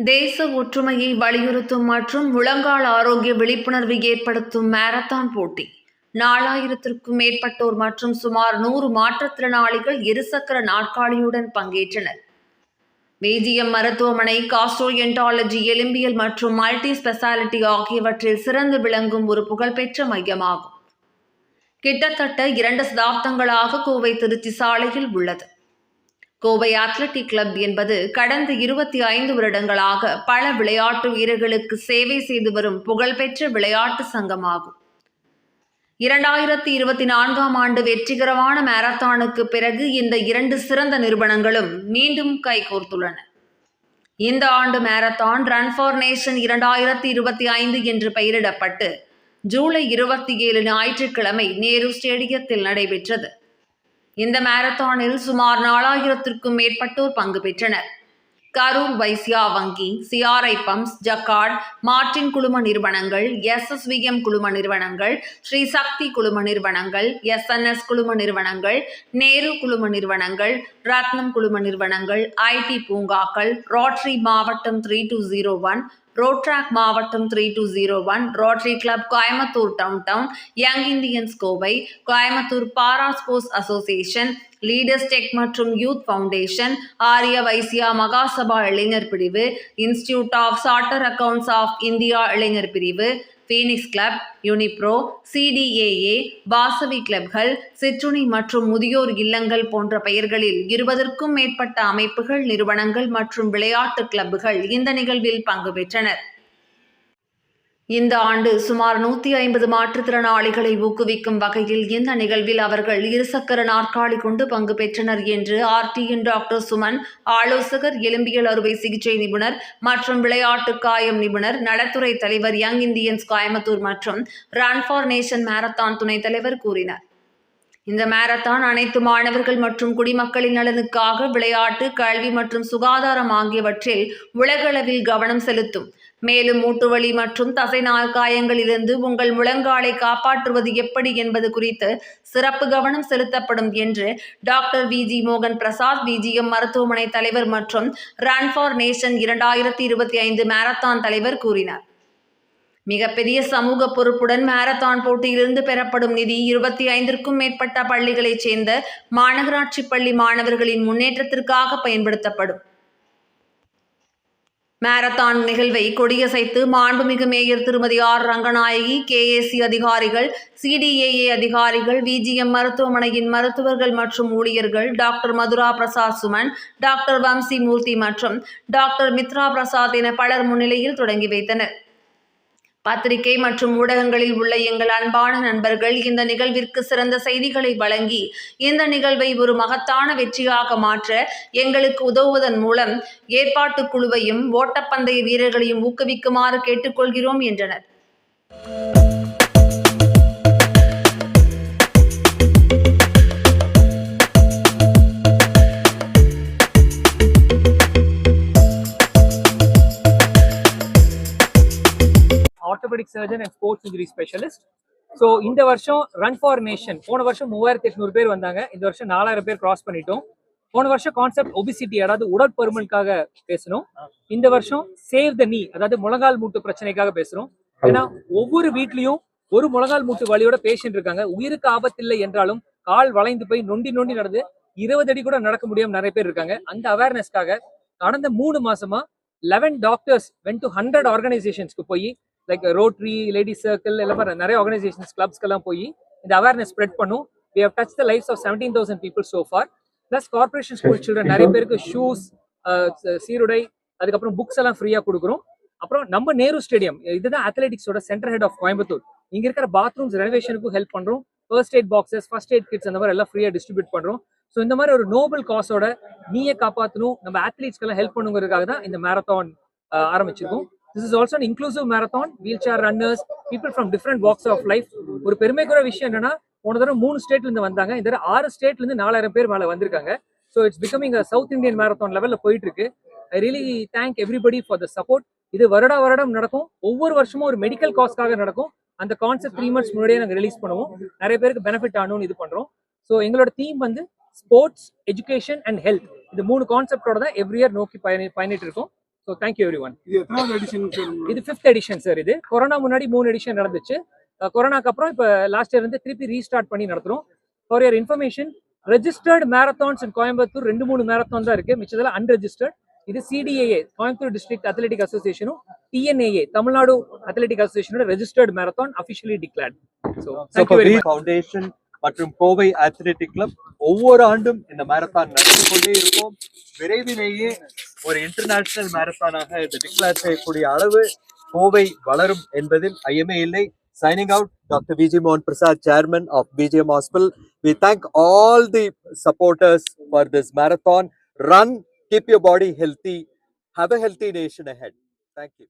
தேச ஒற்றுமையை வலியுறுத்தும் மற்றும் முழங்கால் ஆரோக்கிய விழிப்புணர்வு ஏற்படுத்தும் மாரத்தான் போட்டி. நாலாயிரத்திற்கும் மேற்பட்டோர் மற்றும் சுமார் நூறு மாற்றுத்திறனாளிகள் இருசக்கர நாற்காலியுடன் பங்கேற்றனர். வேதியம் மருத்துவமனை காஸ்ட்ரோஎன்டாலஜி எலும்பியல் மற்றும் மல்டி ஸ்பெஷாலிட்டி ஆகியவற்றில் சிறந்து விளங்கும் ஒரு புகழ்பெற்ற மையமாகும். கிட்டத்தட்ட இரண்டு சதாப்தங்களாக கோவை திருச்சி சாலையில் உள்ளது. கோவை அத்லட்டிக் கிளப் என்பது கடந்த இருபத்தி ஐந்து வருடங்களாக பல விளையாட்டு வீரர்களுக்கு சேவை செய்து வரும் புகழ்பெற்ற விளையாட்டு சங்கமாகும். இரண்டாயிரத்தி இருபத்தி நான்காம் ஆண்டு வெற்றிகரமான மாரத்தானுக்கு பிறகு இந்த இரண்டு சிறந்த நிறுவனங்களும் மீண்டும் கைகோர்த்துள்ளன. இந்த ஆண்டு மாரத்தான் ரன் ஃபார் நேஷன் இரண்டாயிரத்தி இருபத்தி ஐந்து என்று பெயரிடப்பட்டு ஜூலை இருபத்தி ஏழு ஞாயிற்றுக்கிழமை நேரு ஸ்டேடியத்தில் நடைபெற்றது. இந்த மாரத்தானில் சுமார் நாலாயிரத்திற்கும் மேற்பட்டோர் பங்கு பெற்றனர். கரூர் வைசியா வங்கி சிஆர்ஐ பம்ப்ஸ் ஜக்கார்ட் மார்டின் குழும நிறுவனங்கள் எஸ்எஸ்விஎம் குழும நிறுவனங்கள் ஸ்ரீ சக்தி குழும நிறுவனங்கள் எஸ்என்எஸ் குழும நிறுவனங்கள் நேரு குழும நிறுவனங்கள் ரத்னம் குழும நிறுவனங்கள் ஐடி பூங்காக்கள் ரோட்டரி மாவட்டம் three two zero one rotaract மாவட்டம் three two zero one rotary club Coimbatore town town young Indians Kovai Coimbatore para sports association leaders tech மற்றும் யூத் ஃபவுண்டேஷன் ஆரிய வைசியா மகாசபா இளைஞர் பிரிவு institute of charter accounts of India இளைஞர் பிரிவு phoenix club Unipro C T A A Vasavi கிளப்கள் சிற்றுணி மற்றும் முதியோர் இல்லங்கள் போன்ற பெயர்களில் இருபதற்கும் மேற்பட்ட அமைப்புகள் நிறுவனங்கள் மற்றும் விளையாட்டு கிளப்புகள் இந்த நிகழ்வில் பங்கு பெற்றனர். இந்த ஆண்டு சுமார் நூற்றி ஐம்பது மாற்றுத்திறனாளிகளை ஊக்குவிக்கும் வகையில் இந்த நிகழ்வில் அவர்கள் இருசக்கர நாற்காலி கொண்டு பங்கு பெற்றனர் என்று ஆர்டிஎன் டாக்டர் சுமன் ஆலோசகர் எலும்பியல் அறுவை சிகிச்சை நிபுணர் மற்றும் விளையாட்டு காயம் நிபுணர் நலத்துறை தலைவர் யங் இந்தியன்ஸ் கோயம்புத்தூர் மற்றும் ரன் ஃபார் நேஷன் மாரத்தான் துணைத் தலைவர் கூறினர். இந்த மாரத்தான் அனைத்து மாணவர்கள் மற்றும் குடிமக்களின் நலனுக்காக விளையாட்டு கல்வி மற்றும் சுகாதாரம் ஆகியவற்றில் உலகளவில் கவனம் செலுத்தும். மேலும் மூட்டுவலி மற்றும் தசைநாள் காயங்களிலிருந்து உங்கள் முழங்காலை காப்பாற்றுவது எப்படி என்பது குறித்து சிறப்பு கவனம் செலுத்தப்படும் என்று டாக்டர் வி ஜி மோகன் பிரசாத் விஜிஎம் மருத்துவமனை தலைவர் மற்றும் ரன் ஃபார் நேஷன் இரண்டாயிரத்தி இருபத்தி ஐந்து மாரத்தான் தலைவர் கூறினார். மிகப்பெரிய சமூக பொறுப்புடன் மாரத்தான் போட்டியிலிருந்து பெறப்படும் நிதி இருபத்தி ஐந்திற்கும் மேற்பட்ட பள்ளிகளைச் சேர்ந்த மாநகராட்சி பள்ளி மாணவர்களின் முன்னேற்றத்திற்காக பயன்படுத்தப்படும். மாரத்தான் நிகழ்வை கொடியசைத்து மாண்புமிகு மேயர் திருமதி ஆர். ரங்கநாயகி கேஏசி அதிகாரிகள் சிடிஏஏ அதிகாரிகள் விஜிஎம் மருத்துவமனையின் மருத்துவர்கள் மற்றும் ஊழியர்கள் டாக்டர் மதுரா பிரசாத் சுமன் டாக்டர் வம்சி மூர்த்தி மற்றும் டாக்டர் மித்ரா பிரசாத் என பலர் முன்னிலையில் தொடங்கி வைத்தனர். பத்திரிகை மற்றும் ஊடகங்களில் உள்ள எங்கள் அன்பான நண்பர்கள் இந்த நிகழ்விற்கு சிறந்த செய்திகளை வழங்கி இந்த நிகழ்வை ஒரு மகத்தான வெற்றியாக மாற்ற எங்களுக்கு உதவுவதன் மூலம் ஏற்பாட்டு குழுவையும் ஓட்டப்பந்தய வீரர்களையும் ஊக்குவிக்குமாறு கேட்டுக்கொள்கிறோம் என்றனர். Orthopaedic surgeon and sports injury specialist so இந்த வருஷம் ரன் ஃபார் நேஷன் போன வருஷம் மூவாயிரத்தி எட்நூறு பேர் வந்தாங்க. இந்த வருஷம் நாலாயிரம் பேர் கிராஸ் பண்ணிட்டோம். போன வருஷம் கான்செப்ட் ஒபிசிட்டி அதாவது உடற்பருமனுக்காக பேசணும் இந்த வருஷம் சேவ் த நீ அதாவது முழங்கால் மூட்டு பிரச்சனைக்காக பேசுறோம். ஏன்னா ஒவ்வொரு வீட்லயும் ஒரு முழங்கால் மூட்டு வழியோட பேஷண்ட் இருக்காங்க. உயிருக்கு ஆபத்தில்லை என்றாலும் கால் வளைந்து போய் நொண்டி நொண்டி நடந்து இருபது அடி கூட நடக்க முடியாம நிறைய பேர் இருக்காங்க. அந்த அவேர்னஸ்க்காக கடந்த மூணு மாசமா eleven doctors went to hundred ஆர்கனைசேஷன்ஸ்க்கு போய் லைக் ரோட்ரி லேடி சர்க்கிள் எல்லாம் மாதிரி நிறைய ஆர்கனைசேஷன்ஸ் கிளப்ஸ்க்கெல்லாம் போய் இந்த அவேர்னஸ் ஸ்ப்ரெட் பண்ணும். We have touch the lifes of seventeen thousand people so far plus corporation school children நிறைய பேருக்கு ஷூஸ் uh, சீருடை அதுக்கப்புறம் புக்ஸ் எல்லாம் ஃப்ரீயாக கொடுக்குறோம். அப்புறம் நம்ம நேரு ஸ்டேடியம் இதுதான் அத்லெட்டிக்ஸோட சென்டர் ஹெட் ஆஃப் கோயம்புத்தூர். இங்க இருக்கிற பாத்ரூம்ஸ் ரெனோவேஷனுக்கும் ஹெல்ப் பண்றோம். First aid boxes first aid kits அந்த மாதிரி எல்லாம் ஃப்ரீயாக டிஸ்ட்ரிபியூட் பண்றோம். ஸோ இந்த மாதிரி ஒரு நோபல் காசோட நீயே காப்பாற்றணும் நம்ம அத்லீட்ஸ்க்கெல்லாம் ஹெல்ப் பண்ணுங்கிறதுக்காக தான் இந்த மேரத்தான் uh, ஆரம்பிச்சிருக்கோம். This is also inclusive marathon wheelchair runners people from different walks of life ஒரு பெருமைக்குற விஷயம் என்னன்னா போன தடவை மூணு ஸ்டேட்ல இருந்து வந்தாங்க. இந்த தடவை ஆறு ஸ்டேட்ல இருந்து நாலாயிரம் பேர் மேல வந்திருக்காங்க. So it's becoming a South Indian marathon லெவல்ல போயிட்டு இருக்கு I really thank everybody for the support இது வருடா வருடம் நடக்கும். ஒவ்வொரு வருஷமும் ஒரு மெடிக்கல் காஸ்க்காக நடக்கும். அந்த கான்செப்ட் த்ரீ மந்த்ஸ் முன்னாடியே நாங்கள் ரிலீஸ் பண்ணுவோம். நிறைய பேருக்கு பெனிஃபிட் ஆகணும்னு இது பண்றோம். ஸோ எங்களோட தீம் வந்து ஸ்போர்ட்ஸ் எஜுகேஷன் அண்ட் ஹெல்த் இந்த மூணு கான்செப்டோட தான் எவ்ரி இயர் நோக்கி பயணி பயணிட்டு இருக்கோம். ஸோ தேங்க்யூ எவ்ரி ஒன் இது எத்தனாவது எடிஷன் சார் இது ஃபிஃப்த் எடிஷன் சார் இது. கொரோனா முன்னாடி மூணு எடிஷன் நடந்துச்சு. கொரோனாக்கு அப்புறம் இப்போ லாஸ்ட் இயர் வந்து திருப்பி ரீஸ்டார்ட் பண்ணி நடத்துறோம். For your information registered marathons in Coimbatore ரெண்டு மூணு மேரத்தான் தான் இருக்கு. மிச்சதெல்லாம் அன்ரெஜிஸ்டர்ட் இது சிடிஏஏ கோயம்புத்தூர் டிஸ்ட்ரிக்ட் அத்லெட்டிக் அசோசியேஷனும் TNAA Tamil Nadu athletic அசோசியேஷனோட registered marathon officially declared Foundation மற்றும் கோவை அத்லெட்டிக் கிளப் ஒவ்வொரு ஆண்டும் இந்த மேரத்தான் நடந்து கொண்டே இருக்கும் விரைவிலேயே ஒரு இன்டர்நேஷனல் மேரத்தானாக இது டிக்ளேர் செய்யக்கூடிய அளவு கோவை வளரும் என்பதில் ஐயமே இல்லை. சைனிங் அவுட் டாக்டர் விஜி மோகன் Prasad chairman of PGM hospital we thank all the supporters for this marathon run keep your body healthy have a healthy nation ahead thank you